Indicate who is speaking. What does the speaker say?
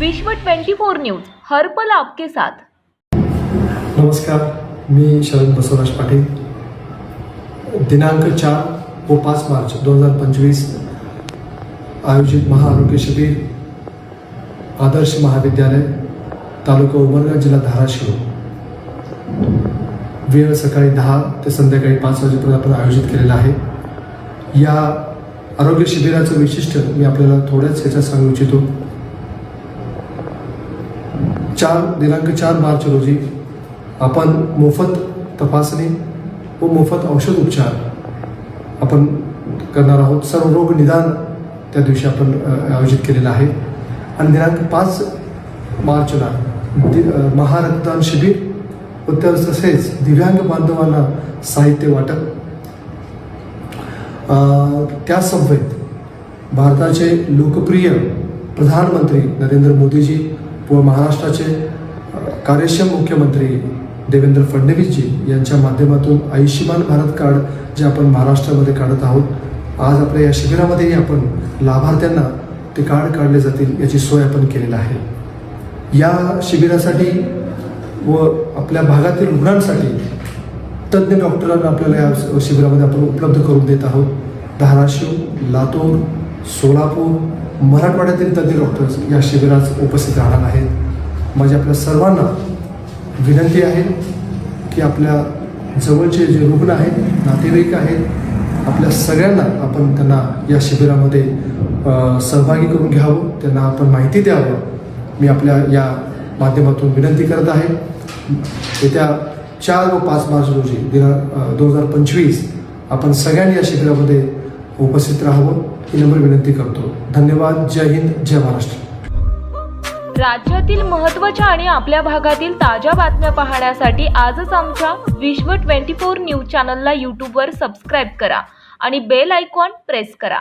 Speaker 1: विश्व 24 न्यूज हर्पल आपके साथ.
Speaker 2: नमस्कार मी शरद बसवराज पाटील. दिनांक चार व पाच मार्च दोन हजार पंचवीस आयोजित महाआरोग्य शिबिर आदर्श महाविद्यालय तालुका उमरगा जिल्हा धाराशिव. वेळ सकाळी दहा ते संध्याकाळी पाच वाजेपर्यंत आपण आयोजित केलेला आहे. या आरोग्य शिबिराचं वैशिष्ट्य मी आपल्याला थोड्याच ह्याच्यात सांगू इच्छितो. चार दिनांक चार मार्च रोजी आपण मोफत तपासणी व मोफत औषध उपचार आपण करणार आहोत. सर्व रोग निदान त्या दिवशी आपण आयोजित केलेलं आहे. आणि दिनांक पाच मार्चला दि महारक्तदान शिबिर व तर तसेच दिव्यांग बांधवांना साहित्य वाटप. त्या समवेत भारताचे लोकप्रिय प्रधानमंत्री नरेंद्र मोदीजी व महाराष्ट्राचे कार्यक्षम मुख्यमंत्री देवेंद्र फडणवीसजी यांच्या माध्यमातून आयुष्यमान भारत कार्ड जे आपण महाराष्ट्रामध्ये काढत आहोत आज आपल्या या शिबिरामध्येही आपण लाभार्थ्यांना ते कार्ड काढले जातील याची सोय आपण केलेली आहे. या शिबिरासाठी व आपल्या भागातील रुग्णांसाठी तज्ज्ञ डॉक्टरांना आपल्याला या शिबिरामध्ये आपण उपलब्ध करून देत आहोत. धाराशिव लातूर सोलापूर मराठवाड्यातील तज्ज्ञ डॉक्टर्स या शिबिरात उपस्थित राहणार आहेत. माझी आपल्या सर्वांना विनंती आहे की आपल्या जवळचे जे रुग्ण आहेत नातेवाईक आहेत आपल्या सगळ्यांना आपण त्यांना या शिबिरामध्ये सहभागी करून घ्यावं त्यांना आपण माहिती द्यावं. मी आपल्या या माध्यमातून विनंती करत आहे. येत्या चार व पाच मार्च रोजी दिना दोन हजार पंचवीस आपण सगळ्यांनी या शिबिरामध्ये उपस्थित राहावं ही नम्र विनंती करतो. धन्यवाद. जय हिंद. जय महाराष्ट्र.
Speaker 1: राज्यातील महत्त्वाच्या आणि आपल्या भागातील ताज्या बातम्या पाहण्यासाठी आजच आमच्या विश्व 24 न्यूज चॅनलला यूट्यूबवर सबस्क्राईब करा आणि बेल आयकॉन प्रेस करा.